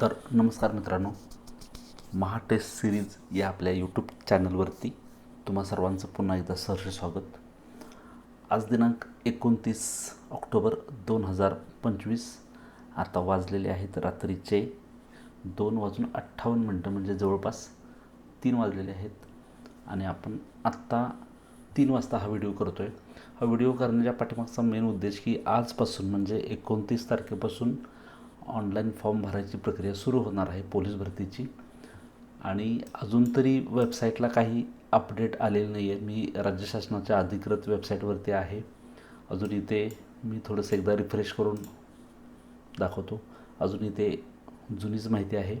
तर नमस्कार मित्रांनो महा टेस्ट सिरीज या आपल्या यूट्यूब चॅनलवरती तुम्हा सर्वांचं पुन्हा एकदा सहर्ष स्वागत. आज दिनांक एकोणतीस ऑक्टोबर दोन हजार पंचवीस आता वाजलेले आहेत रात्रीचे दोन वाजून अठ्ठावन्न मिनटं म्हणजे जवळपास तीन वाजलेले आहेत. आणि आपण आत्ता तीन वाजता हा व्हिडिओ करतो आहे हा व्हिडिओ करण्याच्या पाठीमागचा मेन उद्देश की आजपासून म्हणजे एकोणतीस तारखेपासून ऑनलाईन फॉर्म भरायची प्रक्रिया सुरू होणार आहे पोलीस भरतीची. आणि अजून तरी वेबसाईटला काही अपडेट आलेलं नाही आहे मी राज्य शासनाच्या अधिकृत वेबसाईटवरती आहे. अजून इथे मी थोडंसं एकदा रिफ्रेश करून दाखवतो. अजून इथे जुनीच माहिती आहे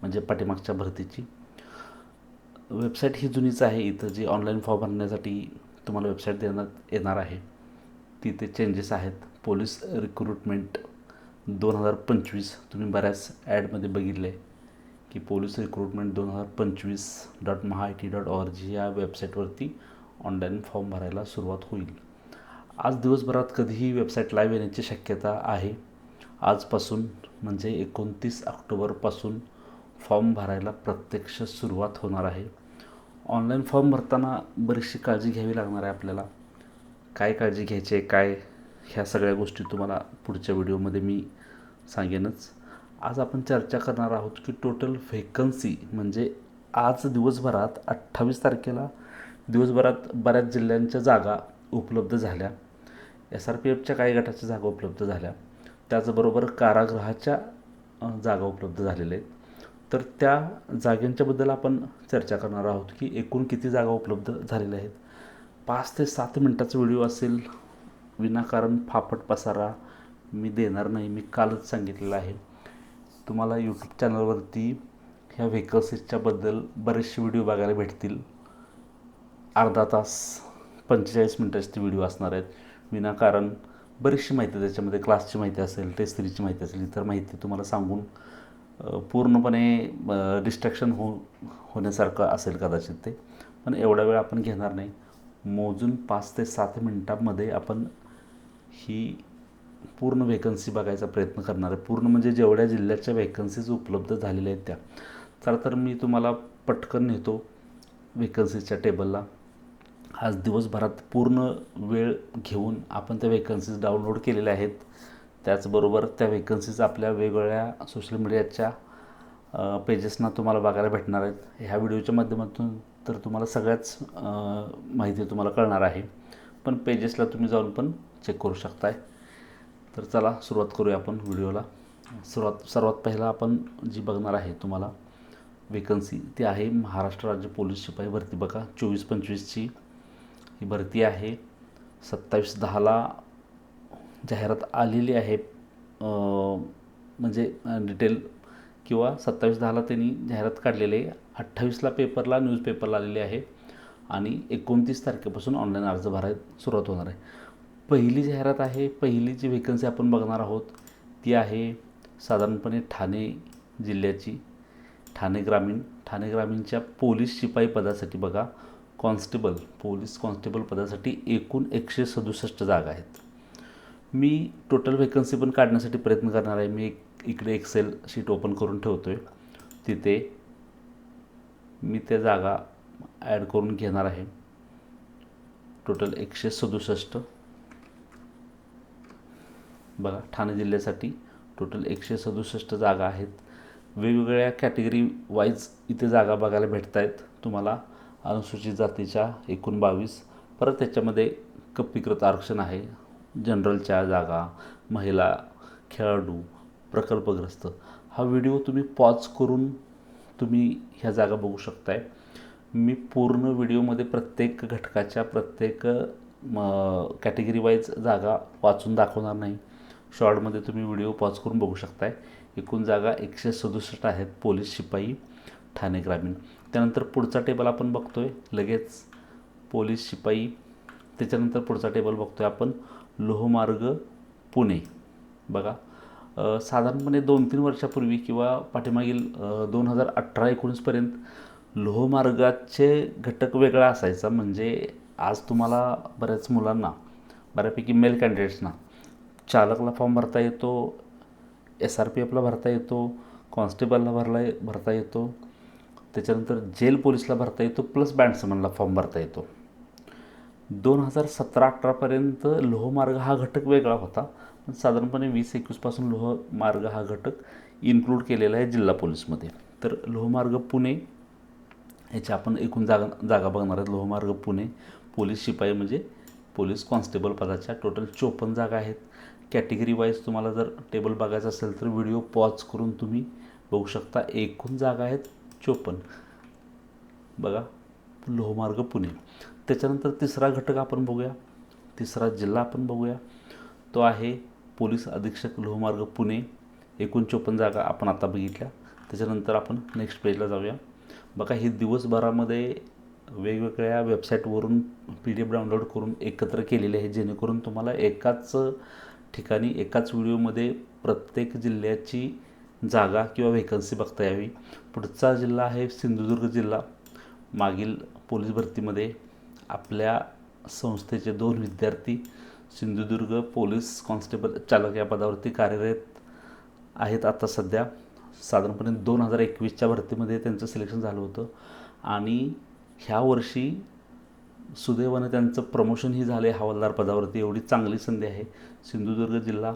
म्हणजे पाठीमागच्या भरतीची. वेबसाईट ही जुनीच आहे. इथं जी ऑनलाईन फॉर्म भरण्यासाठी तुम्हाला वेबसाईट देण्यात येणार आहे. तिथे चेंजेस आहेत. पोलीस रिक्रुटमेंट दोन हजार पंचवीस तुम्ही बऱ्याच ॲडमध्ये बघितले की पोलीस रिक्रुटमेंट दोन हजार पंचवीस dot Maha I T dot org या वेबसाईटवरती ऑनलाईन फॉर्म भरायला सुरुवात होईल. आज दिवसभरात कधीही वेबसाईट लाईव्ह येण्याची शक्यता आहे. आजपासून म्हणजे एकोणतीस ऑक्टोबरपासून फॉर्म भरायला प्रत्यक्ष सुरुवात होणार आहे. ऑनलाईन फॉर्म भरताना बरीचशी काळजी घ्यावी लागणार आहे आपल्याला. काय काळजी घ्यायची आहे काय ह्या सगळ्या गोष्टी तुम्हाला पुढच्या व्हिडिओमध्ये मी सांगेनच. आज आपण चर्चा करणार आहोत की टोटल व्हेकन्सी म्हणजे आज दिवसभरात अठ्ठावीस तारखेला दिवसभरात बऱ्याच जिल्ह्यांच्या जागा उपलब्ध झाल्या. एस आर पी एफच्या काही गटाच्या जागा उपलब्ध झाल्या. त्याचबरोबर कारागृहाच्या जागा उपलब्ध झालेल्या आहेत. तर त्या जागांच्याबद्दल आपण चर्चा करणार आहोत की एकूण किती जागा उपलब्ध झालेल्या आहेत. पाच ते सात मिनटाचा व्हिडिओ असेल विनाकारण फाफट पसारा मी देणार नाही मी कालच सांगितलेलं आहे. तुम्हाला यूट्यूब चॅनलवरती ह्या व्हेकल्सेसच्याबद्दल बरेचसे व्हिडिओ बघायला भेटतील. अर्धा तास पंचेचाळीस मिनटाचे ते व्हिडिओ असणार आहेत. विनाकारण बरीचशी माहिती त्याच्यामध्ये क्लासची माहिती असेल टेस्ट थ्रीची माहिती असेल इतर माहिती तुम्हाला सांगून पूर्णपणे डिस्ट्रॅक्शन हो होण्यासारखं असेल कदाचित ते. पण एवढा वेळ आपण घेणार नाही. मोजून पाच ते सात मिनटामध्ये आपण ही पूर्ण वेकन्सी बघायचा प्रयत्न करणार आहे. पूर्ण म्हणजे जेवढ्या जिल्ह्याच्या वेकन्सीज उपलब्ध झालेल्या आहेत त्या. चला तर मी तुम्हाला पटकन नेतो वेकन्सीजच्या टेबलला आज दिवसभरात पूर्ण वेळ घेऊन आपण त्या वेकन्सीज डाउनलोड केलेल्या आहेत. त्याचबरोबर त्या वेकन्सीज आपल्या वेगवेगळ्या सोशल मीडियाच्या पेजेसना तुम्हाला बघायला भेटणार आहेत. ह्या व्हिडिओच्या माध्यमातून तर तुम्हाला सगळ्याच माहिती तुम्हाला कळणार आहे. पण पेजेसला तुम्ही जाऊन पण चेक करू शकताय. तर चला सुरुवात करूया आपण व्हिडिओला. सुरुवात सर्वात पहिला आपण जी बघणार आहे तुम्हाला वेकन्सी ती आहे महाराष्ट्र राज्य पोलीस शिपाई भरती. बघा चोवीस पंचवीसची ही भरती आहे. सत्तावीस दहाला जाहिरात आलेली आहे. म्हणजे डिटेल किंवा सत्तावीस दहाला त्यांनी जाहिरात काढलेली आहे. अठ्ठावीसला पेपरला न्यूजपेपरला आलेली आहे. आणि एकोणतीस तारखेपासून ऑनलाईन अर्ज भरायला सुरुवात होणार आहे. पहिली जाहिरात आहे पहिली जी व्हेकन्सी आपण बघणार आहोत ती आहे साधारणपणे ठाणे जिल्ह्याची. ठाणे ग्रामीण. ठाणे ग्रामीणच्या पोलीस शिपाई पदासाठी बघा कॉन्स्टेबल पोलीस कॉन्स्टेबल पदासाठी एकूण एकशे सदुसष्ट जागा आहेत. मी टोटल व्हेकन्सी पण काढण्यासाठी प्रयत्न करणार आहे. मी एक इकडे एक्सेल शीट ओपन करून ठेवतो आहे तिथे मी त्या जागा ॲड करून घेणार आहे. टोटल एकशे सदुसष्ट. बघा ठाणे जिल्ह्यासाठी टोटल एकशे सदुसष्ट जागा आहेत. वेगवेगळ्या कॅटेगरी वाईज इथे जागा बघायला भेटत आहेत तुम्हाला अनुसूचित जातीच्या एकूण बावीस परत त्याच्यामध्ये कप्पीकृत आरक्षण आहे. जनरलच्या जागा महिला खेळाडू प्रकल्पग्रस्त. हा व्हिडिओ तुम्ही पॉज करून तुम्ही ह्या जागा बघू शकताय. मी पूर्ण व्हिडिओमध्ये प्रत्येक घटकाच्या प्रत्येक कॅटेगरी वाईज जागा वाचून दाखवणार नाही. शॉर्टमध्ये तुम्ही व्हिडिओ पॉज करून बघू शकताय. एकूण जागा एकशे सदुसष्ट आहेत पोलीस शिपाई ठाणे ग्रामीण. त्यानंतर पुढचा टेबल आपण बघतो आहे लगेच पोलीस शिपाई त्याच्यानंतर पुढचा टेबल बघतो आहे आपण. लोहमार्ग पुणे. बघा साधारणपणे दोन तीन वर्षापूर्वी किंवा पाठीमागील दोन हजार अठरा एकोणीसपर्यंत लोहमार्गाचे घटक वेगळा असायचा. म्हणजे आज तुम्हाला बऱ्याच मुलांना बऱ्यापैकी मेल कॅन्डिडेट्सना चालकला फॉर्म भरता येतो एस आर पी एफला भरता येतो कॉन्स्टेबलला भरला भरता येतो. त्याच्यानंतर जेल पोलीसला भरता येतो प्लस बँडसमनला फॉर्म भरता येतो. दोन हजार सतरा अठरापर्यंत लोहमार्ग हा घटक वेगळा होता पण साधारणपणे वीस एकवीसपासून लोहमार्ग हा घटक इन्क्लूड केलेला आहे जिल्हा पोलीसमध्ये. तर लोहमार्ग पुणे ह्याची आपण एकूण जागा जागा बघणार आहेत. लोहमार्ग पुणे पोलीस शिपाई म्हणजे पोलीस कॉन्स्टेबल पदाच्या टोटल चोपन्न जागा आहेत. कॅटेगरी वाईज तुम्हाला जर टेबल बघायचं असेल तर व्हिडिओ पॉज करून तुम्ही बघू शकता. एकूण जागा आहेत चोपन्न. बघा लोहमार्ग पुणे. त्याच्यानंतर तिसरा घटक आपण बघूया. तिसरा जिल्हा आपण बघूया. तो आहे पोलीस अधीक्षक लोहमार्ग पुणे. एकूण चोपन्न जागा आपण आता बघितल्या. त्याच्यानंतर आपण नेक्स्ट पेजला जाऊया. बघा हे दिवसभरामध्ये वेगवेगळ्या वेबसाईटवरून पी डी एफ डाउनलोड करून एकत्र केलेले आहे. जेणेकरून तुम्हाला एकाच ठिकाणी एकाच व्हिडिओमध्ये प्रत्येक जिल्ह्याची जागा किंवा व्हेकन्सी बघता यावी. पुढचा जिल्हा आहे सिंधुदुर्ग जिल्हा. मागील पोलीस भरतीमध्ये आपल्या संस्थेचे दोन विद्यार्थी सिंधुदुर्ग पोलीस कॉन्स्टेबल चालक या पदावरती कार्यरत आहेत आता सध्या. साधारणपणे दोन हजार एकवीसच्या भरतीमध्ये त्यांचं सिलेक्शन झालं होतं. आणि ह्या वर्षी सुदैवानं त्यांचं प्रमोशनही झालं आहे हवालदार पदावरती. एवढी चांगली संधी आहे. सिंधुदुर्ग जिल्हा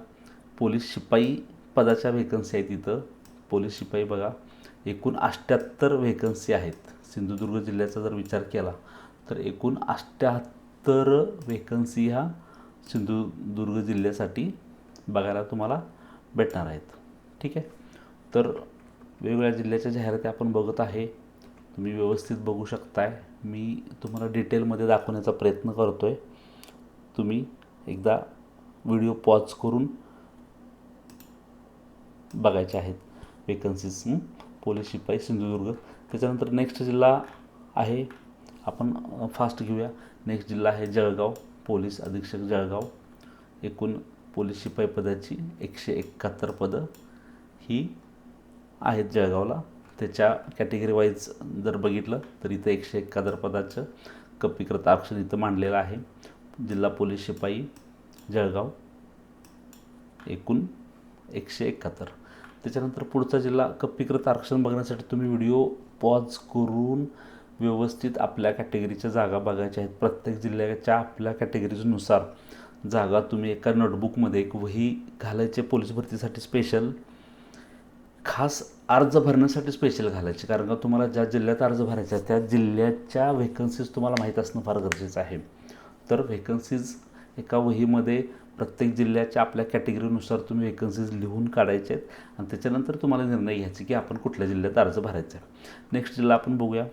पोलीस शिपाई पदाच्या व्हेकन्सी आहेत इथं. पोलीस शिपाई बघा एकूण अष्ट्याहत्तर व्हेकन्सी आहेत. सिंधुदुर्ग जिल्ह्याचा जर विचार केला तर एकूण अष्ट्याहत्तर व्हेकन्सी ह्या सिंधुदुर्ग जिल्ह्यासाठी बघायला तुम्हाला भेटणार आहेत. ठीक आहे? तर वेगवेगळ्या जिल्ह्याच्या जाहिराती आपण बघत आहे. तुम्ही व्यवस्थित बघू शकताय. मी तुम्हाला डिटेलमध्ये दाखवण्याचा प्रयत्न करतो आहे तुम्ही एकदा व्हिडिओ पॉज करून बघायचे आहेत वेकन्सीज पोलीस शिपाई सिंधुदुर्ग. त्याच्यानंतर नेक्स्ट जिल्हा आहे आपण फास्ट घेऊया. नेक्स्ट जिल्हा आहे जळगाव पोलीस अधीक्षक जळगाव. एकूण पोलीस शिपाई पदाची एकशे एकाहत्तर पदं ही आहेत जळगावला. त्याच्या कॅटेगरी वाईज जर बघितलं तर इथं एकशे एकाहत्तर पदाचं कपिकृत आरक्षण इथं मांडलेलं आहे. जिल्हा पोलीस शिपाई जळगाव एकूण एकशे एकाहत्तर त्याच्यानंतर पुढचा जिल्हा कप्पीकृत आरक्षण बघण्यासाठी तुम्ही व्हिडिओ पॉज करून व्यवस्थित आपल्या कॅटेगरीच्या जागा बघायच्या आहेत. प्रत्येक जिल्ह्याच्या आपल्या कॅटेगरीनुसार जागा तुम्ही एका नोटबुकमध्ये एक वही घालायचे पोलीस भरतीसाठी स्पेशल खास अर्ज भरण्यासाठी स्पेशल घालायचे. कारण का तुम्हाला ज्या जिल्ह्यात अर्ज भरायचा त्या जिल्ह्याच्या व्हेकन्सीज तुम्हाला माहीत असणं फार गरजेचं आहे. तर व्हेकन्सीज एका वहीमध्ये प्रत्येक जिल्ह्याच्या आपल्या कॅटेगरीनुसार तुम्ही वेकन्सीज लिहून काढायचे आहेत आणि त्याच्यानंतर तुम्हाला निर्णय घ्यायचे की आपण कुठल्या जिल्ह्यात अर्ज भरायचा आहे. नेक्स्ट जिल्हा आपण बघूया.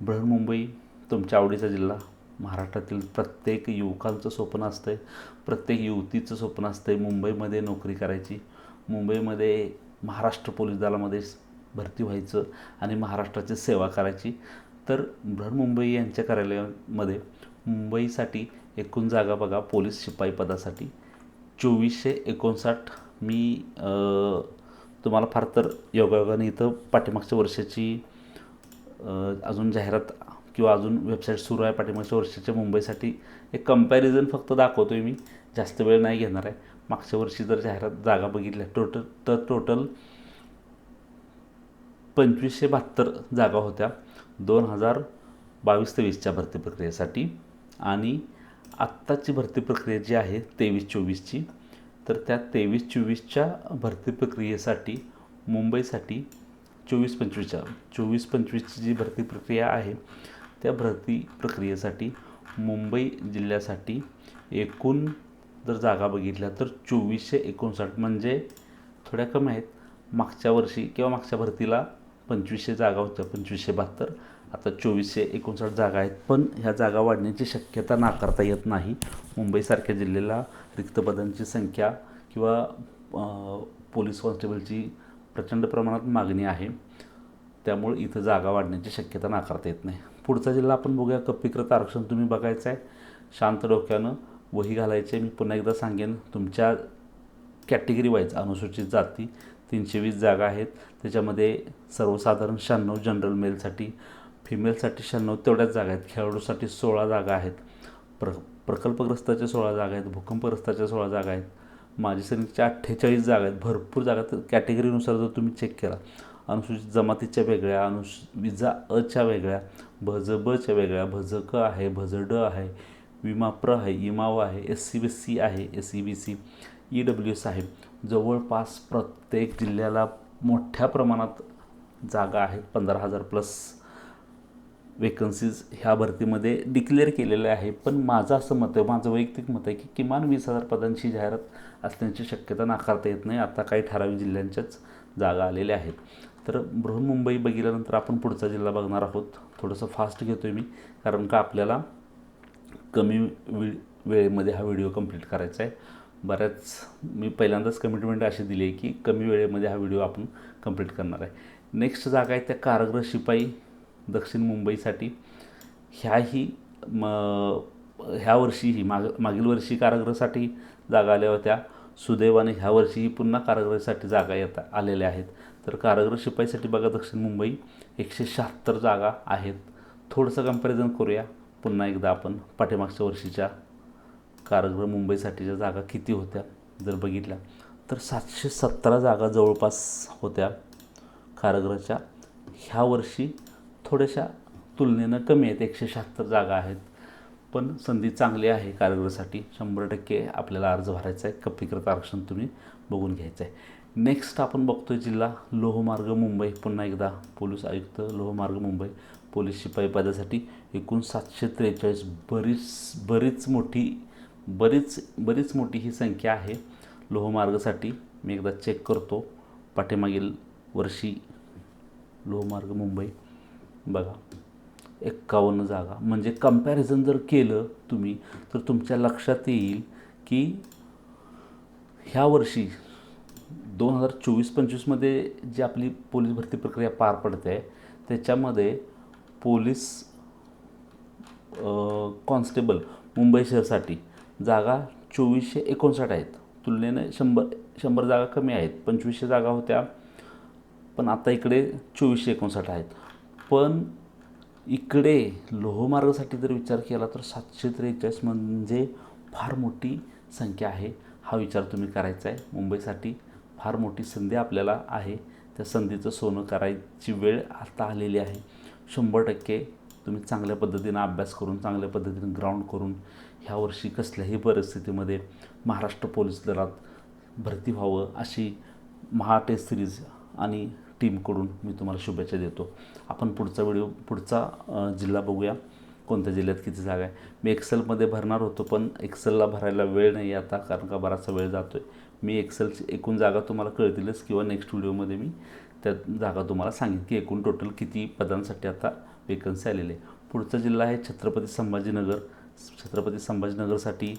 बृहन्मुंबई तुमच्या आवडीचा जिल्हा. महाराष्ट्रातील प्रत्येक युवकांचं स्वप्न असतं आहे प्रत्येक युवतीचं स्वप्न असतं आहे मुंबईमध्ये नोकरी करायची. मुंबईमध्ये महाराष्ट्र पोलीस दलामध्ये भरती व्हायचं आणि महाराष्ट्राची सेवा करायची. तर बृहन्मुंबई यांच्या कार्यालयामध्ये मुंबईसाठी एकूण जागा बघा पोलीस शिपाई पदासाठी. चोवीसशे एकोणसाठ. मी तुम्हाला फार तर योगायोगाने इथं पाठीमागच्या वर्षाची अजून जाहिरात किंवा अजून वेबसाईट सुरू आहे पाठीमागच्या वर्षाच्या मुंबईसाठी. एक कंपॅरिझन फक्त दाखवतो आहे मी. जास्त वेळ नाही घेणार आहे. मागच्या वर्षी जर जाहिरात जागा बघितल्या टोटल तर टोटल पंचवीसशे बहात्तर जागा होत्या. दोन हजार बावीस तेवीसच्या भरती प्रक्रियेसाठी आणि आत्ताची भरती प्रक्रिया जी आहे तेवीस चोवीसची तर त्या तेवीस चोवीसच्या भरती प्रक्रियेसाठी मुंबईसाठी चोवीस पंचवीसच्या चोवीस पंचवीसची जी भरती प्रक्रिया आहे त्या भरती प्रक्रियेसाठी मुंबई जिल्ह्यासाठी एकूण जर जागा बघितल्या तर चोवीसशे एकोणसाठ म्हणजे थोड्या कमी आहेत. मागच्या वर्षी किंवा मागच्या भरतीला पंचवीसशे जागा होत्या पंचवीसशे बहात्तर. आता चोवीसशे एकोणसाठ जागा आहेत. पण ह्या जागा वाढण्याची शक्यता नाकारता येत नाही. मुंबईसारख्या जिल्ह्याला रिक्त पदांची संख्या किंवा पोलीस कॉन्स्टेबलची प्रचंड प्रमाणात मागणी आहे. त्यामुळे इथं जागा वाढण्याची शक्यता नाकारता येत नाही. पुढचा जिल्हा आपण बघूया. कपिकृत आरक्षण तुम्ही बघायचं आहे शांत डोक्यानं वही घालायचे मी पुन्हा एकदा सांगेन तुमच्या कॅटेगरी वाईज अनुसूचित जाती तीनशे वीस जागा आहेत. त्याच्यामध्ये सर्वसाधारण शहाण्णव जनरल मेलसाठी फिमेलसाठी शहाण्णव तेवढ्याच जागा आहेत. खेळाडूसाठी सोळा जागा आहेत. प्र प्रकल्पग्रस्ताच्या सोळा जागा आहेत भूकंपग्रस्ताच्या सोळा जागा आहेत. माजी सैनिकच्या अठ्ठेचाळीस जागा आहेत. भरपूर जागा तर कॅटेगरीनुसार जर तुम्ही चेक केला अनुसूचित जमातीच्या वेगळ्या अनुस विजा अच्या वेगळ्या भज बच्या वेगळ्या भज क आहे भज ड आहे विमा प्र आहे इमाव आहे एस सी बी सी आहे S C B C E W S आहे. जवळपास प्रत्येक जिल्ह्याला मोठ्या प्रमाणात जागा आहेत पंधरा हजार प्लस वेकन्सीज ह्या भरतीमध्ये डिक्लेअर केलेल्या आहे. पण माझं असं मत आहे माझं वैयक्तिक मत आहे की किमान वीस हजार पदांची जाहिरात असण्याची शक्यता नाकारता येत नाही. आता काही ठराविक जिल्ह्यांच्याच जागा आलेल्या आहेत. तर बृहन्मुंबई बघितल्यानंतर आपण पुढचा जिल्हा बघणार आहोत. थोडंसं फास्ट घेतो आहे मी कारण का आपल्याला कमी वे वेळेमध्ये हा व्हिडिओ कंप्लीट करायचा आहे. बऱ्याच मी पहिल्यांदाच कमिटमेंट अशी दिली आहे की कमी वेळेमध्ये हा व्हिडिओ आपण कंप्लीट करणार आहे. नेक्स्ट जागा आहे त्या कारागृह शिपाई दक्षिण मुंबईसाठी. ह्याही म ह्या वर्षीही माग मागील वर्षी कारागृहासाठी जागा आल्या होत्या. सुदैवाने ह्या वर्षीही पुन्हा कारागृहासाठी जागा येता आलेल्या आहेत. तर कारागृह शिपाईसाठी बघा दक्षिण मुंबई एकशे शहात्तर जागा आहेत. थोडंसं कंपॅरिझन करूया. पुन्हा एकदा आपण पाठीमागच्या वर्षीच्या कारागृह मुंबईसाठीच्या जागा किती होत्या जर बघितल्या तर सातशे सतरा जागा जवळपास होत्या कारागृहाच्या. ह्या वर्षी थोड्याशा तुलनेनं कमी आहेत एकशे शहात्तर जागा आहेत. पण संधी चांगली आहे कारागृहासाठी. शंभर टक्के आपल्याला अर्ज भरायचा आहे. कप्पीकृत आरक्षण तुम्ही बघून घ्यायचं आहे. नेक्स्ट आपण बघतोय जिल्हा लोहमार्ग मुंबई. पुन्हा एकदा पोलीस आयुक्त लोहमार्ग मुंबई. पोलीस शिपाई पदासाठी एकूण सातशे त्रेचाळीस बरीच बरीच मोठी बरीच बरीच मोठी ही संख्या आहे. लोहमार्गासाठी मी एकदा चेक करतो. पाठीमागील वर्षी लोहमार्ग मुंबई. बघा एक्कावन्न जागा. म्हणजे कंपॅरिझन जर केलं तुम्ही तर तुमच्या लक्षात येईल की ह्या वर्षी दोन हजार चोवीस पंचवीसमध्ये जी आपली पोलीस भरती प्रक्रिया पार पडते आहे त्याच्यामध्ये पोलीस कॉन्स्टेबल मुंबई शहरसाठी जागा चोवीसशे एकोणसाठ आहेत. तुलनेने शंभर शंभर जागा कमी आहेत. पंचवीसशे जागा होत्या पण आता इकडे चोवीसशे एकोणसाठ आहेत. पण इकडे लोहमार्गासाठी जर विचार केला तर सातशे त्रेचाळीस म्हणजे फार मोठी संख्या आहे. हा विचार तुम्ही करायचा आहे. मुंबईसाठी फार मोठी संधी आपल्याला आहे. त्या संधीचं सोनं करायची वेळ आता आलेली आहे. शंभर टक्के तुम्ही चांगल्या पद्धतीनं अभ्यास करून चांगल्या पद्धतीनं ग्राउंड करून ह्या वर्षी कसल्याही परिस्थितीमध्ये महाराष्ट्र पोलीस दलात भरती व्हावं अशी महा टेस्ट सिरीज आणि टीमकडून मी तुम्हाला शुभेच्छा देतो. आपण पुढचा व्हिडिओ पुढचा जिल्हा बघूया. कोणत्या जिल्ह्यात किती जागा आहे? मी एक्सेलमध्ये भरणार होतो पण एक्सेलला भरायला वेळ नाही आता कारण का बराचसा वेळ जातो आहे मी एक्सेलची एकूण जागा तुम्हाला कळतीलच किंवा नेक्स्ट व्हिडिओमध्ये मी त्या जागा तुम्हाला सांगेन की एकूण टोटल किती पदांसाठी आता वेकन्सी आलेली आहे. पुढचा जिल्हा आहे छत्रपती संभाजीनगर. छत्रपती संभाजीनगरसाठी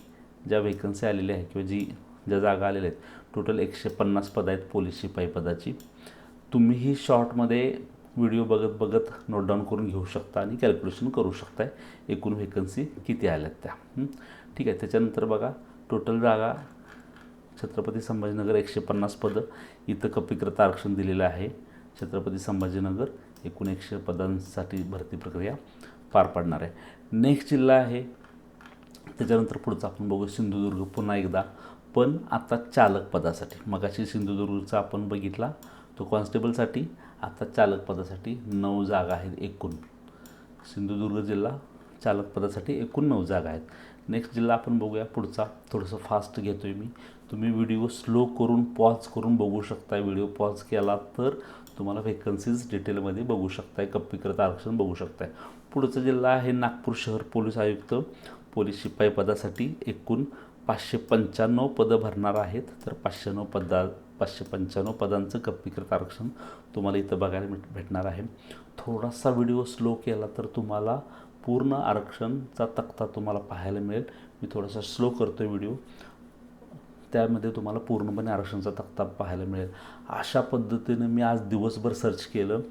ज्या वेकन्सी आलेल्या आहेत किंवा जी ज्या जागा आलेल्या आहेत टोटल एकशे पन्नास पद आहेत पोलीस शिपाई पदाची. तुम्हीही शॉर्टमध्ये व्हिडिओ बघत बघत नोट डाऊन करून घेऊ शकता आणि कॅल्क्युलेशन करू शकताय एकूण व्हेकन्सी किती आल्यात त्या. ठीक आहे त्याच्यानंतर बघा टोटल जागा छत्रपती संभाजीनगर एकशे पन्नास पदं इथं कपीकृत आरक्षण दिलेलं आहे. छत्रपती संभाजीनगर एकूण एकशे पदांसाठी भरती प्रक्रिया पार पाडणार आहे. नेक्स्ट जिल्हा आहे. त्याच्यानंतर पुढचं आपण बघू सिंधुदुर्ग पुन्हा एकदा. पण आता चालक पदासाठी मगाशी सिंधुदुर्गचा आपण बघितला तो कॉन्स्टेबलसाठी आता चालक पदासाठी नऊ जागा आहेत एकूण. सिंधुदुर्ग जिल्हा चालक पदासाठी एकूण नऊ जागा आहेत. नेक्स्ट जिल्हा आपण बघूया पुढचा. थोडंसं फास्ट घेतो आहे मी. तुम्ही व्हिडिओ स्लो करून पॉज करून बघू शकता व्हिडिओ पॉज केला तर तुम्हाला व्हेकन्सीज डिटेलमध्ये बघू शकताय. कप्पीकृत आरक्षण बघू शकताय. पुढचा जिल्हा आहे नागपूर शहर पोलीस आयुक्त. पोलीस शिपाई पदासाठी एकूण पाचशे पंच्याण्णव पदं भरणार आहेत. तर पाचशे नऊ पदा पाचशे पंच्याण्णव पदांचं कप्पीकृत आरक्षण तुम्हाला इथं बघायला भेट भेटणार आहे. थोडासा व्हिडिओ स्लो केला तर तुम्हाला पूर्ण आरक्षणचा तक्ता तुम्हाला पाहायला मिळेल. मी थोडासा स्लो करतो आहे व्हिडिओ. त्यामध्ये तुम्हाला पूर्णपणे आरक्षणचा तक्ता पाहायला मिळेल. अशा पद्धतीनं मी आज दिवसभर सर्च केलं.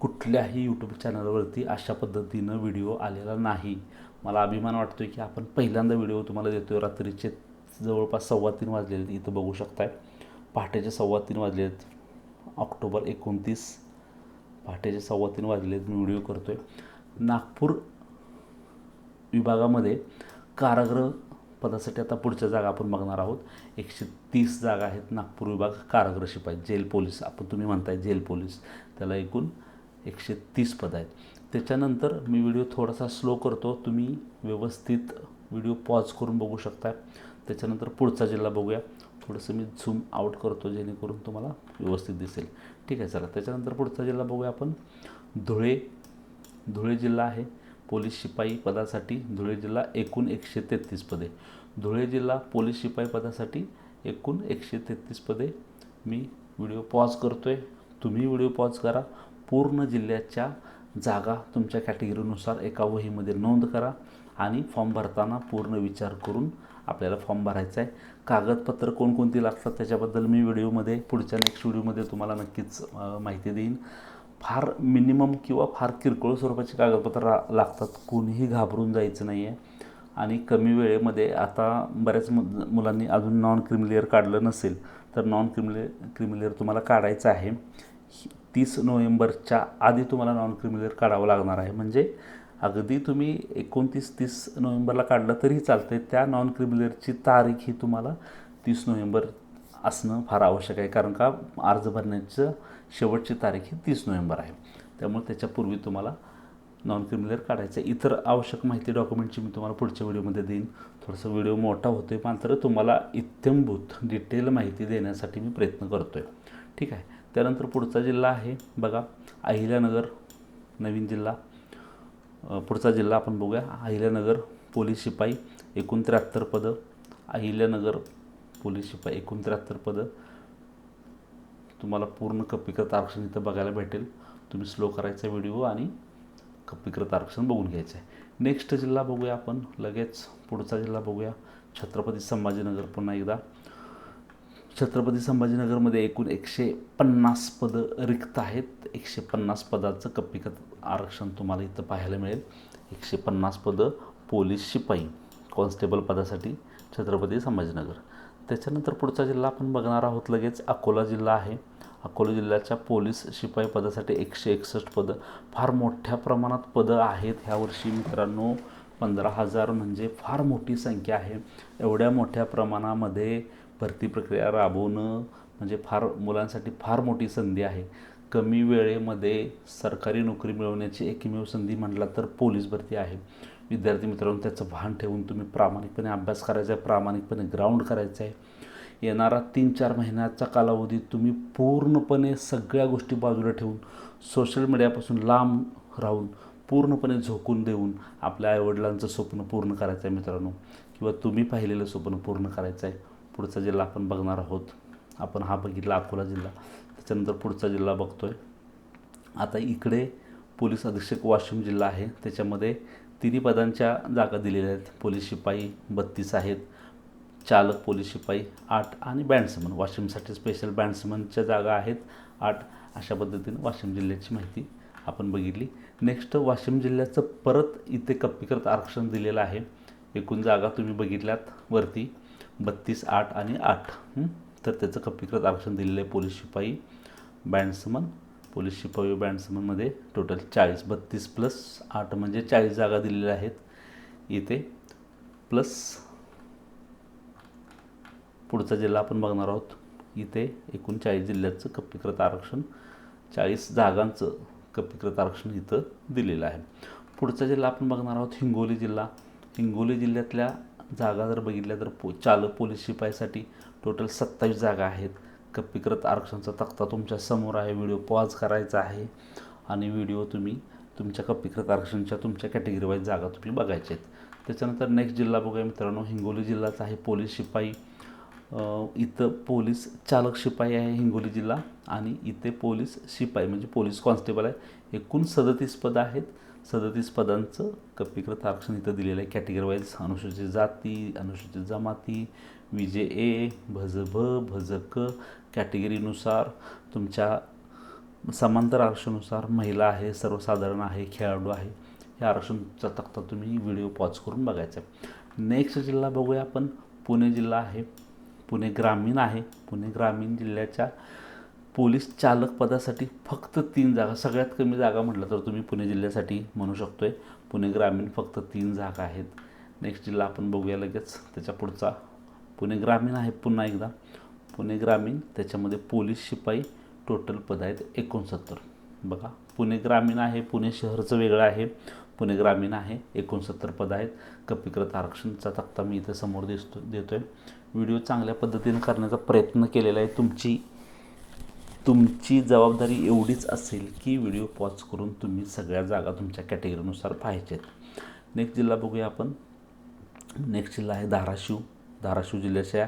कुठल्याही यूट्यूब चॅनलवरती अशा पद्धतीनं व्हिडिओ आलेला नाही. मला अभिमान वाटतो आहे की आपण पहिल्यांदा व्हिडिओ तुम्हाला देतो आहे रात्रीचे जवळपास सव्वा तीन वाजलेले इथं बघू शकताय. पहाटेचे सव्वा तीन वाजले आहेत. ऑक्टोबर एकोणतीस. पहाटेचे सव्वा तीन वाजले आहेत. मी व्हिडिओ करतो आहे नागपूर विभागामध्ये कारागृह पदासाठी आता पुढच्या जागा आपण बघणार आहोत. एकशे तीस जागा आहेत नागपूर विभाग कारागृह शिपाई जेल पोलीस आपण तुम्ही म्हणताय जेल पोलीस. त्याला एकूण एकशे तीस पद आहेत. त्याच्यानंतर मी व्हिडिओ थोडासा स्लो करतो. तुम्ही व्यवस्थित व्हिडिओ पॉज करून बघू शकता. त्याच्यानंतर पुढचा जिल्हा बघूया. थोडंसं मी झूम आउट करतो जेणेकरून तुम्हाला व्यवस्थित दिसेल. ठीक आहे चला. त्याच्यानंतर पुढचा जिल्हा बघूया आपण. धुळे धुळे जिल्हा आहे. पोलीस शिपाई पदासाठी धुळे जिल्हा एकूण एकशे तेहतीस पदे. धुळे जिल्हा पोलीस शिपाई पदासाठी एकूण एकशे तेहतीस पदे. मी व्हिडिओ पॉज करतो आहे तुम्ही व्हिडिओ पॉज करा. पूर्ण जिल्ह्याच्या जागा तुमच्या कॅटेगरीनुसार एका वहीमध्ये नोंद करा आणि फॉर्म भरताना पूर्ण विचार करून आपल्याला फॉर्म भरायचा आहे. कागदपत्र कोणकोणती लागतात त्याच्याबद्दल मी व्हिडिओमध्ये पुढच्या नेक्स्ट व्हिडिओमध्ये तुम्हाला नक्कीच माहिती देईन. फार मिनिमम किंवा फार किरकोळ स्वरूपाची कागदपत्र रा लागतात. कोणीही घाबरून जायचं नाही आहे आणि कमी वेळेमध्ये आता बऱ्याच मु मुलांनी अजून नॉन क्रिमिलेअर काढलं नसेल तर नॉन क्रिमिले क्रिमिलियर तुम्हाला काढायचं आहे. तीस नोव्हेंबरच्या आधी तुम्हाला नॉन क्रिमिलियर काढावं लागणार आहे. म्हणजे अगदी तुम्ही एकोणतीस तीस नोव्हेंबरला काढलं तरीही चालतं आहे त्या नॉन क्रिमिलियरची तारीख ही तुम्हाला तीस नोव्हेंबर असणं फार आवश्यक आहे. कारण का? अर्ज भरण्याचं शेवटची तारीख ही तीस नोव्हेंबर आहे. त्यामुळे त्याच्यापूर्वी तुम्हाला नॉन क्रिमिलियर काढायचं. आहे इतर आवश्यक माहिती डॉक्युमेंटची मी तुम्हाला पुढच्या व्हिडिओमध्ये देईन. थोडंसं व्हिडिओ मोठा होतो आहे मात्र तुम्हाला इत्यंभूत डिटेल माहिती देण्यासाठी मी प्रयत्न करतो आहे ठीक आहे? त्यानंतर पुढचा जिल्हा आहे. बघा अहिल्यानगर नवीन जिल्हा. पुढचा जिल्हा आपण बघूया. अहिल्यानगर पोलीस शिपाई एकूण त्र्याहत्तर पदं. अहिल्यानगर पोलीस शिपाई एकूण त्र्याहत्तर पदं. तुम्हाला पूर्ण कपिकृत आरक्षण इथं बघायला भेटेल. तुम्ही स्लो करायचा व्हिडिओ आणि कपिकृत आरक्षण बघून घ्यायचं आहे. नेक्स्ट जिल्हा बघूया आपण. लगेच पुढचा जिल्हा बघूया. छत्रपती संभाजीनगर पुन्हा एकदा. छत्रपती संभाजीनगरमध्ये एकूण एकशे पन्नास पदं रिक्त आहेत. एकशे पन्नास पदाचं कप्पीकृत आरक्षण तुम्हाला इथं पाहायला मिळेल. एकशे पन्नास पदं पोलीस शिपाई कॉन्स्टेबल पदासाठी छत्रपती संभाजीनगर. त्याच्यानंतर पुढचा जिल्हा आपण बघणार आहोत. लगेच अकोला जिल्हा आहे. अकोला जिल्ह्याच्या पोलीस शिपाई पदासाठी एकशे एकसष्ट पदं. फार मोठ्या प्रमाणात पदं आहेत ह्या वर्षी मित्रांनो. पंधरा हजार म्हणजे फार मोठी संख्या आहे. एवढ्या मोठ्या प्रमाणामध्ये भरती प्रक्रिया राबवणं म्हणजे फार मुलांसाठी फार मोठी संधी आहे. कमी वेळेमध्ये सरकारी नोकरी मिळवण्याची एकमेव संधी म्हटला तर पोलीस भरती आहे. विद्यार्थी मित्रांनो त्याचं भान ठेवून तुम्ही प्रामाणिकपणे अभ्यास करायचा आहे प्रामाणिकपणे ग्राउंड करायचं आहे. येणारा तीन चार महिन्याचा कालावधी तुम्ही पूर्णपणे सगळ्या गोष्टी बाजूला ठेवून सोशल मीडियापासून लांब राहून पूर्णपणे झोकून देऊन आपल्या आईवडिलांचं स्वप्न पूर्ण करायचं आहे मित्रांनो. किंवा तुम्ही पाहिलेलं स्वप्न पूर्ण करायचं आहे पुढचा जिल्हा आपण बघणार आहोत. आपण हा बघितला अकोला जिल्हा. त्याच्यानंतर पुढचा जिल्हा बघतो आहे आता इकडे पोलीस अधीक्षक वाशिम जिल्हा आहे. त्याच्यामध्ये तिन्ही पदांच्या जागा दिलेल्या आहेत. पोलीस शिपाई बत्तीस आहेत. चालक पोलीस शिपाई आठ आणि बँडसमन. वाशिमसाठी स्पेशल बँड्समनच्या जागा आहेत. आठ अशा पद्धतीनं वाशिम जिल्ह्याची माहिती आपण बघितली. नेक्स्ट वाशिम जिल्ह्याचं परत इथे कप्पीकृत आरक्षण दिलेलं आहे. एकूण जागा तुम्ही बघितल्यात वरती. बत्तीस आठ आणि आठ. तर त्याचं कप्पीकृत आरक्षण दिलेलं आहे पोलीस शिपाई बँड्समन. पोलीस शिपाई बँड्समनमध्ये टोटल चाळीस. बत्तीस प्लस आठ म्हणजे चाळीस जागा दिलेल्या आहेत. इथे प्लस पुढचा जिल्हा आपण बघणार आहोत. इथे एकूण चाळीस जिल्ह्याचं कप्पीकृत आरक्षण चाळीस जागांचं कप्पीकृत आरक्षण इथं दिलेलं आहे. पुढचा जिल्हा आपण बघणार आहोत हिंगोली जिल्हा. हिंगोली जिल्ह्यातल्या जागा जर बघितल्या तर पो चालक पोलीस शिपाईसाठी टोटल सत्तावीस जागा आहेत. कप्पीकृत आरक्षणचा तक्ता तुमच्यासमोर आहे. व्हिडिओ पॉज करायचा आहे आणि व्हिडिओ तुम्ही तुमच्या कप्पीकृत आरक्षणच्या तुमच्या कॅटेगरीवाईज जागा तुम्ही बघायच्या आहेत. त्याच्यानंतर नेक्स्ट जिल्हा बघूया मित्रांनो. हिंगोली जिल्हाचा आहे पोलीस शिपाई. इथं पोलीस चालक शिपाई आहे हिंगोली जिल्हा आणि इथे पोलीस शिपाई म्हणजे पोलीस कॉन्स्टेबल आहे. एकूण सदतीस पदं आहेत. सदतीस पदांचं कपिकृत आरक्षण इथं दिलेलं आहे. कॅटेगरी वाईज अनुसूचित जाती अनुसूचित जमाती विजे ए भज भ भज क कॅटेगरीनुसार तुमच्या समांतर आरक्षणानुसार महिला आहे सर्वसाधारण आहे खेळाडू आहे. हे आरक्षणचा तक्ता तुम्ही व्हिडिओ पॉज करून बघायचा आहे. नेक्स्ट जिल्हा बघूया आपण. पुणे जिल्हा आहे. पुणे ग्रामीण आहे. पुणे ग्रामीण जिल्ह्याच्या पोलीस चालक पदासाठी फक्त तीन जागा सगळ्यात कमी जागा म्हटलं तर तुम्ही पुणे जिल्ह्यासाठी म्हणू शकतो आहे पुणे ग्रामीण फक्त तीन जागा आहेत. नेक्स्ट जिल्हा आपण बघूया लगेच. त्याच्या पुढचा. पुणे ग्रामीण आहे पुन्हा एकदा. पुणे ग्रामीण त्याच्यामध्ये पोलीस शिपाई टोटल पद आहेत एकोणसत्तर. बघा पुणे ग्रामीण आहे पुणे शहरचं वेगळं आहे. पुणे ग्रामीण आहे एकोणसत्तर पद आहेत. कपिकृत आरक्षणचा तक्ता मी इथं समोर दिसतो देतो आहे व्हिडिओ चांगल्या पद्धतीने करण्याचा प्रयत्न केलेला आहे. तुमची तुमची जबाबदारी एवढीच असेल की व्हिडिओ पॉज करून तुम्ही सगळ्या जागा तुमच्या कॅटेगरीनुसार पाहायच्यात आहेत नेक्स्ट जिल्हा बघूया आपण. नेक्स्ट जिल्हा आहे धाराशिव. धाराशिव जिल्ह्याच्या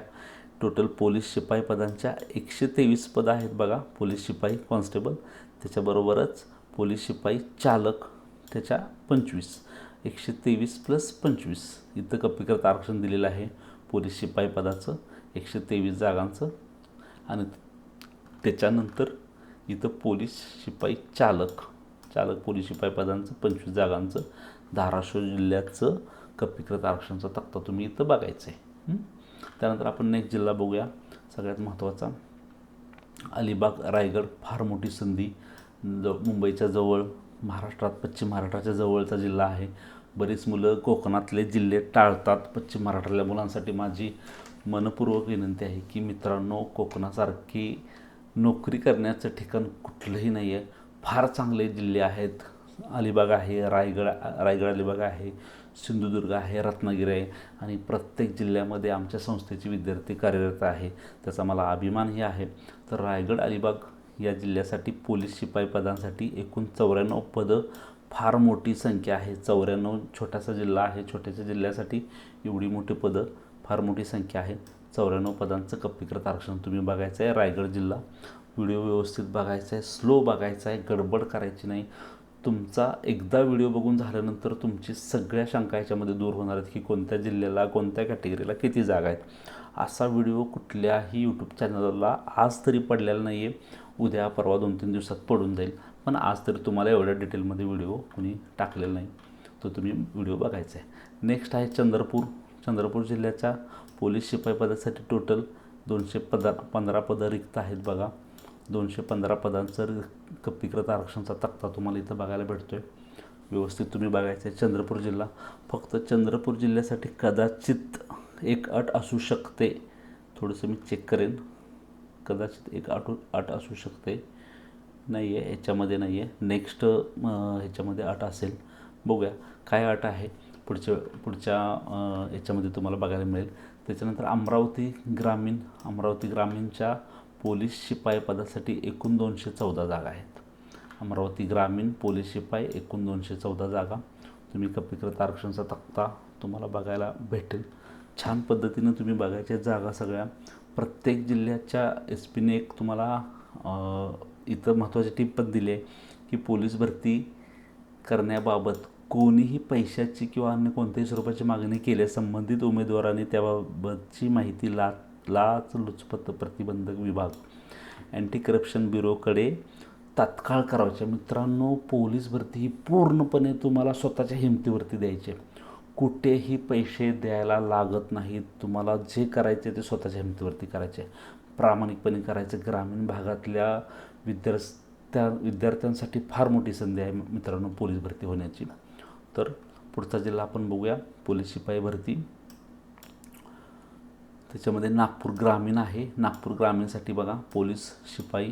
टोटल पोलीस शिपाई पदांच्या एकशे तेवीस पदं आहेत बघा. पोलीस शिपाई कॉन्स्टेबल त्याच्याबरोबरच पोलीस शिपाई चालक त्याच्या पंचवीस. एकशे तेवीस प्लस पंचवीस. इथं कपिकृत आरक्षण दिलेलं आहे. पोलीस शिपाई पदाचं एकशे तेवीस जागांचं आणि त्याच्यानंतर इथं पोलीस शिपाई चालक चालक पोलीस शिपाई पदांचं पंचवीस जागांचं धाराशिव जिल्ह्याचं कपिकृत आरक्षणचा तक्ता तुम्ही इथं बघायचं आहे त्यानंतर आपण नेक्स्ट जिल्हा बघूया. सगळ्यात महत्त्वाचा. अलिबाग रायगड फार मोठी संधी. ज मुंबईच्या जवळ महाराष्ट्रात पश्चिम महाराष्ट्राच्या जवळचा जिल्हा आहे. बरीच मुलं कोकणातले जिल्हे टाळतात. पश्चिम महाराष्ट्रातल्या मुलांसाठी माझी मनपूर्वक विनंती आहे की मित्रांनो कोकणासारखी नोकरी करण्याचं ठिकाण कुठलंही नाही आहे फार चांगले जिल्हे आहेत. अलिबाग आहे रायगड रायगड अलिबाग आहे सिंधुदुर्ग आहे रत्नागिरी आहे आणि प्रत्येक जिल्ह्यामध्ये आमच्या संस्थेचे विद्यार्थी कार्यरत आहे. त्याचा मला अभिमानही आहे. तर रायगड अलिबाग या जिल्ह्यासाठी पोलीस शिपाई पदांसाठी एकूण चौऱ्याण्णव पदं फार मोठी संख्या आहे. चौऱ्याण्णव छोटासा जिल्हा आहे. छोट्याशा जिल्ह्यासाठी एवढी मोठी पदं फार मोठी संख्या आहे. चौऱ्याण्णव पदांचं कप्पीकृत आरक्षण तुम्ही बघायचं आहे रायगड जिल्हा व्हिडिओ व्यवस्थित बघायचा आहे स्लो बघायचा आहे गडबड करायची नाही. तुमचा एकदा व्हिडिओ बघून झाल्यानंतर तुमची सगळ्या शंका याच्यामध्ये दूर होणार आहेत की कोणत्या जिल्ह्याला कोणत्या कॅटेगरीला किती जागा आहेत. असा व्हिडिओ कुठल्याही यूट्यूब चॅनलला आज तरी पडलेला नाही आहे उद्या परवा दोन तीन दिवसात पडून जाईल. पण आज तरी तुम्हाला एवढ्या डिटेलमध्ये व्हिडिओ कुणी टाकलेला नाही. तो तुम्ही व्हिडिओ बघायचा आहे. नेक्स्ट आहे चंद्रपूर. चंद्रपूर जिल्ह्याच्या पोलीस शिपाई पदासाठी टोटल दोनशे पदा पंधरा पदं रिक्त आहेत बघा. दोनशे पंधरा पदांचं कप्पीकृत आरक्षणचा तक्ता तुम्हाला इथं बघायला भेटतो आहे व्यवस्थित तुम्ही बघायचं आहे चंद्रपूर जिल्हा. फक्त चंद्रपूर जिल्ह्यासाठी कदाचित एक अट असू शकते. थोडंसं मी चेक करेन. कदाचित एक अट अट असू शकते. नाही आहे ह्याच्यामध्ये नाही आहे नेक्स्ट ह्याच्यामध्ये अट असेल. बघूया काय अट आहे? पुढच्या पुढच्या याच्यामध्ये तुम्हाला बघायला मिळेल. त्याच्यानंतर अमरावती ग्रामीण अमरावती ग्रामीणच्या पोलीस शिपाई पदासाठी एकूण दोनशे चौदा जागा आहेत. अमरावती ग्रामीण पोलीस शिपाई एकूण दोनशे चौदा जागा. तुम्ही कपिकृत आरक्षणचा तक्ता तुम्हाला बघायला भेटेल. छान पद्धतीनं तुम्ही बघायच्या जागा सगळ्या. प्रत्येक जिल्ह्याच्या एस पीने एक तुम्हाला इथं महत्त्वाची टीप पण दिली आहे की पोलीस भरती करण्याबाबत कोणीही पैशाची किंवा अन्य कोणत्याही स्वरूपाची मागणी केल्यास संबंधित उमेदवारांनी त्याबाबतची माहिती ला लाच लुचपत प्रतिबंधक विभाग अँटी करप्शन ब्युरोकडे तात्काळ करायच्या मित्रांनो पोलीस भरती ही पूर्णपणे तुम्हाला स्वतःच्या हिमतीवरती द्यायची कुठेही पैसे द्यायला लागत नाहीत. तुम्हाला जे करायचे ते स्वतःच्या हिमतीवरती करायचे प्रामाणिकपणे करायचं ग्रामीण भागातल्या विद्यार्थ्या विद्यार्थ्यांसाठी फार मोठी संधी आहे मित्रांनो पोलीस भरती होण्याची. तर पुढचा जिल्हा आपण बघूया. पोलीस शिपाई भरती. त्याच्यामध्ये नागपूर ग्रामीण आहे. नागपूर ग्रामीणसाठी बघा पोलीस शिपाई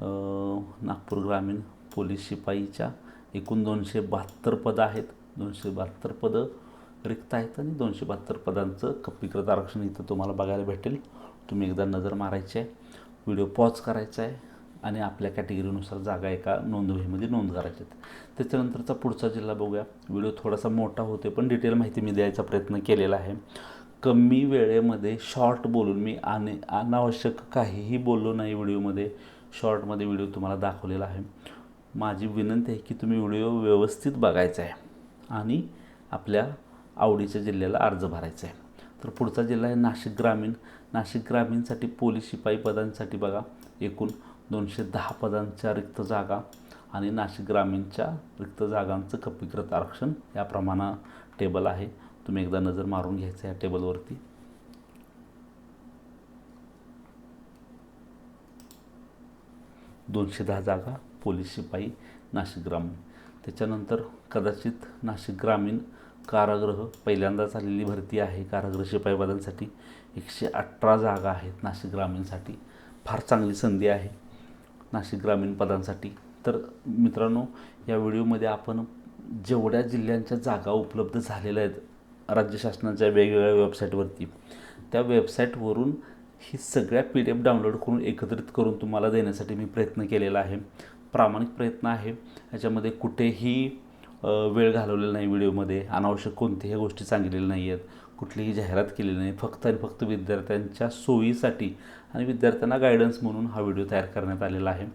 नागपूर ग्रामीण पोलीस शिपाईच्या एकूण दोनशे बहात्तर पदं आहेत. दोनशे बहात्तर पदं रिक्त आहेत आणि दोनशे बहात्तर पदांचं कप्पीकृत आरक्षण इथं तुम्हाला बघायला भेटेल. तुम्ही एकदा नजर मारायची आहे. व्हिडिओ पॉज करायचा आहे. आणि आपल्या कॅटेगरीनुसार जागा एका नोंदवहीमध्ये नोंद करायच्या आहेत. त्याच्यानंतरचा पुढचा जिल्हा बघूया. व्हिडिओ थोडासा मोठा होते पण डिटेल माहिती मी द्यायचा प्रयत्न केलेला आहे. कमी वेळेमध्ये शॉर्ट बोलून मी आणि अनावश्यक काहीही बोललो नाही व्हिडिओमध्ये शॉर्टमध्ये व्हिडिओ तुम्हाला दाखवलेला आहे. माझी विनंती आहे की तुम्ही व्हिडिओ व्यवस्थित बघायचा आहे आणि आपल्या आवडीच्या जिल्ह्याला अर्ज भरायचा आहे. तर पुढचा जिल्हा आहे नाशिक ग्रामीण. नाशिक ग्रामीणसाठी पोलीस शिपाई पदांसाठी बघा. एकूण दोनशे दहा पदांच्या रिक्त जागा आणि नाशिक ग्रामीणच्या रिक्त जागांचं कपिकृत आरक्षण याप्रमाणे टेबल आहे. तुम्ही एकदा नजर मारून घ्यायचं या टेबलवरती दोनशे दहा जागा पोलीस शिपाई नाशिक ग्रामीण. त्याच्यानंतर कदाचित नाशिक ग्रामीण कारागृह पहिल्यांदा झालेली भरती आहे. कारागृह शिपाई पदांसाठी एकशे अठरा जागा आहेत नाशिक ग्रामीणसाठी. फार चांगली संधी आहे. नाशिक ग्रामीण पदांसाठी. तर मित्रांनो या व्हिडिओमध्ये आपण जेवढ्या जिल्ह्यांच्या जागा उपलब्ध झालेल्या आहेत राज्य शासनाच्या वेगवेगळ्या वेबसाईटवरती त्या वेबसाईटवरून ही सगळ्या पी डी एफ डाउनलोड करून एकत्रित करून तुम्हाला देण्यासाठी मी प्रयत्न केलेला आहे. प्रामाणिक प्रयत्न आहे. याच्यामध्ये कुठेही वेळ घालवलेला नाही व्हिडिओमध्ये. अनावश्यक कोणत्याही गोष्टी सांगितलेल्या नाही आहेत कुठलीही जाहिरात केलेली नाही. फक्त आणि फक्त विद्यार्थ्यांच्या सोयीसाठी आणि विद्यार्थ्यांना गायडन्स म्हणून हा व्हिडिओ तयार करण्यात आलेला आहे.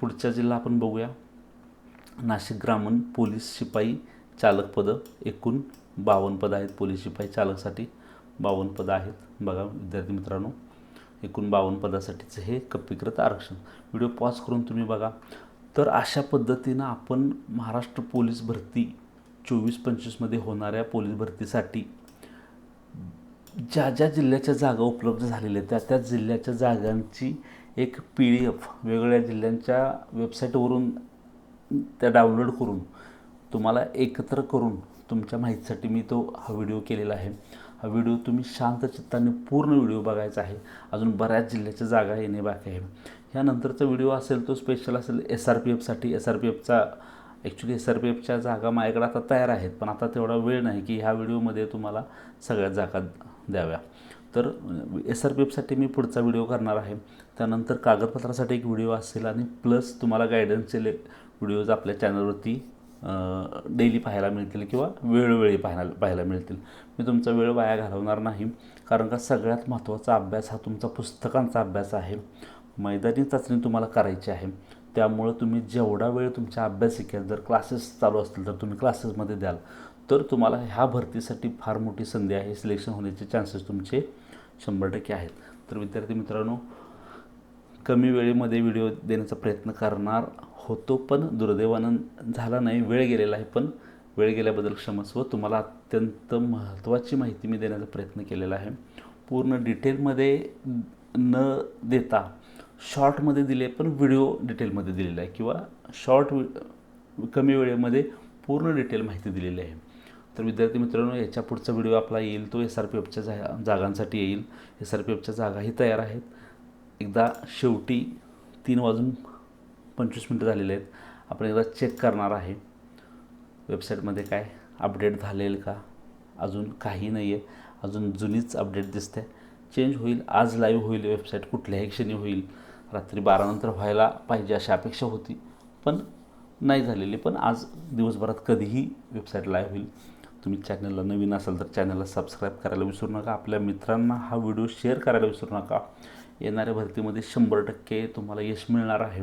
पुढचा जिल्हा आपण बघूया. नाशिक ग्रामीण पोलीस शिपाई चालक पदं एकूण बावन्न पदं आहेत. पोलीस शिपाई चालकसाठी बावन्न पदं आहेत. बघा विद्यार्थी मित्रांनो एकूण बावन्न पदासाठीचं हे कप्पीकृत आरक्षण. व्हिडिओ पॉज करून तुम्ही बघा. तर अशा पद्धतीनं आपण महाराष्ट्र पोलीस भरती चोवीस पंचवीसमध्ये होणाऱ्या पोलीस भरतीसाठी ज्या ज्या जिल्ह्याच्या जागा उपलब्ध झालेल्या आहेत त्या त्या जिल्ह्याच्या जागांची एक पी डी एफ वेगवेगळ्या जिल्ह्यांच्या वेबसाईटवरून त्या डाउनलोड करून तुम्हाला एकत्र करून तुमच्या माहितीसाठी मी तो हा व्हिडिओ केलेला आहे. हा व्हिडिओ तुम्ही शांत चित्ताने पूर्ण व्हिडिओ बघायचा आहे. अजून बऱ्याच जिल्ह्याच्या जागा येणे बाकी आहे. ह्यानंतरचा व्हिडिओ असेल तो स्पेशल असेल एस आर पी एफसाठी एस आर पी एफचा ॲक्च्युली एस आर पी एफच्या जागा माझ्याकडे आता तयार आहेत पण आता तेवढा वेळ नाही की ह्या व्हिडिओमध्ये तुम्हाला सगळ्या जागा द्याव्या. तर एस आर पी एफसाठी मी पुढचा व्हिडिओ करणार आहे. त्यानंतर कागदपत्रासाठी एक व्हिडिओ असेल आणि प्लस तुम्हाला गायडन्सचे ले व्हिडिओज आपल्या चॅनलवरती डेली पाहायला मिळतील किंवा वेळोवेळी पाहायला पाहायला मिळतील. मी तुमचा वेळ वाया घालवणार नाही कारण का सगळ्यात महत्त्वाचा अभ्यास हा तुमचा पुस्तकांचा अभ्यास आहे. मैदानी चाचणी तुम्हाला करायची आहे. त्यामुळं तुम्ही जेवढा वेळ तुमच्या अभ्यासिकेत जर क्लासेस चालू असतील तर तुम्ही क्लासेसमध्ये द्याल. तर तुम्हाला ह्या भरतीसाठी फार मोठी संधी आहे. सिलेक्शन होण्याचे चान्सेस तुमचे शंभर टक्के आहेत. तर विद्यार्थी मित्रांनो कमी वेळेमध्ये व्हिडिओ देण्याचा प्रयत्न करणार होतो पण दुर्दैवानं झाला नाही. वेळ गेलेला आहे पण वेळ गेल्याबद्दल क्षमस्व. तुम्हाला अत्यंत महत्त्वाची माहिती मी देण्याचा प्रयत्न केलेला आहे. पूर्ण डिटेलमध्ये न देता शॉर्टमध्ये दिले पण व्हिडिओ डिटेलमध्ये दिलेला आहे. किंवा शॉर्ट कमी वेळेमध्ये पूर्ण डिटेल माहिती दिलेली आहे. तर विद्यार्थी मित्रांनो याच्या पुढचा व्हिडिओ आपला येईल. तो एस आर पी एफच्या जा जागांसाठी येईल. एस आर पी एफच्या जागाही तयार आहेत. एकदा शेवटी तीन वाजून पंचवीस मिनटं झालेले आहेत. आपण एकदा चेक करणार आहे. वेबसाईटमध्ये काय अपडेट झालेल का? अजून काही नाही आहे अजून जुनीच अपडेट दिसते चेंज होईल. आज लाईव्ह होईल. वेबसाईट कुठल्याही क्षणी होईल. रात्री बारानंतर व्हायला पाहिजे अशी अपेक्षा होती. पण नाही झालेली. पण आज दिवसभरात कधीही वेबसाईट लाईव्ह होईल. तुम्ही चॅनलला नवीन असाल तर चॅनलला सबस्क्राईब करायला विसरू नका. आपल्या मित्रांना हा व्हिडिओ शेअर करायला विसरू नका. येणाऱ्या भरतीमध्ये शंभर टक्के तुम्हाला यश मिळणार आहे.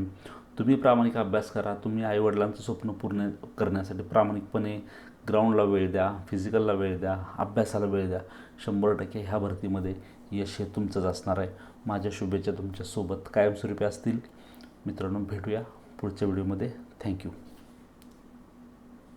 तुम्ही प्रामाणिक अभ्यास करा. तुम्ही आईवडिलांचं स्वप्न पूर्ण करण्यासाठी प्रामाणिकपणे ग्राउंडला वेळ द्या फिजिकलला वेळ द्या अभ्यासाला वेळ द्या. शंभर टक्के ह्या भरतीमध्ये यश हे तुमचंच असणार आहे. माझ्या शुभेच्छा तुमच्यासोबत कायमस्वरूपी असतील. मित्रांनो भेटूया पुढच्या व्हिडिओमध्ये थँक्यू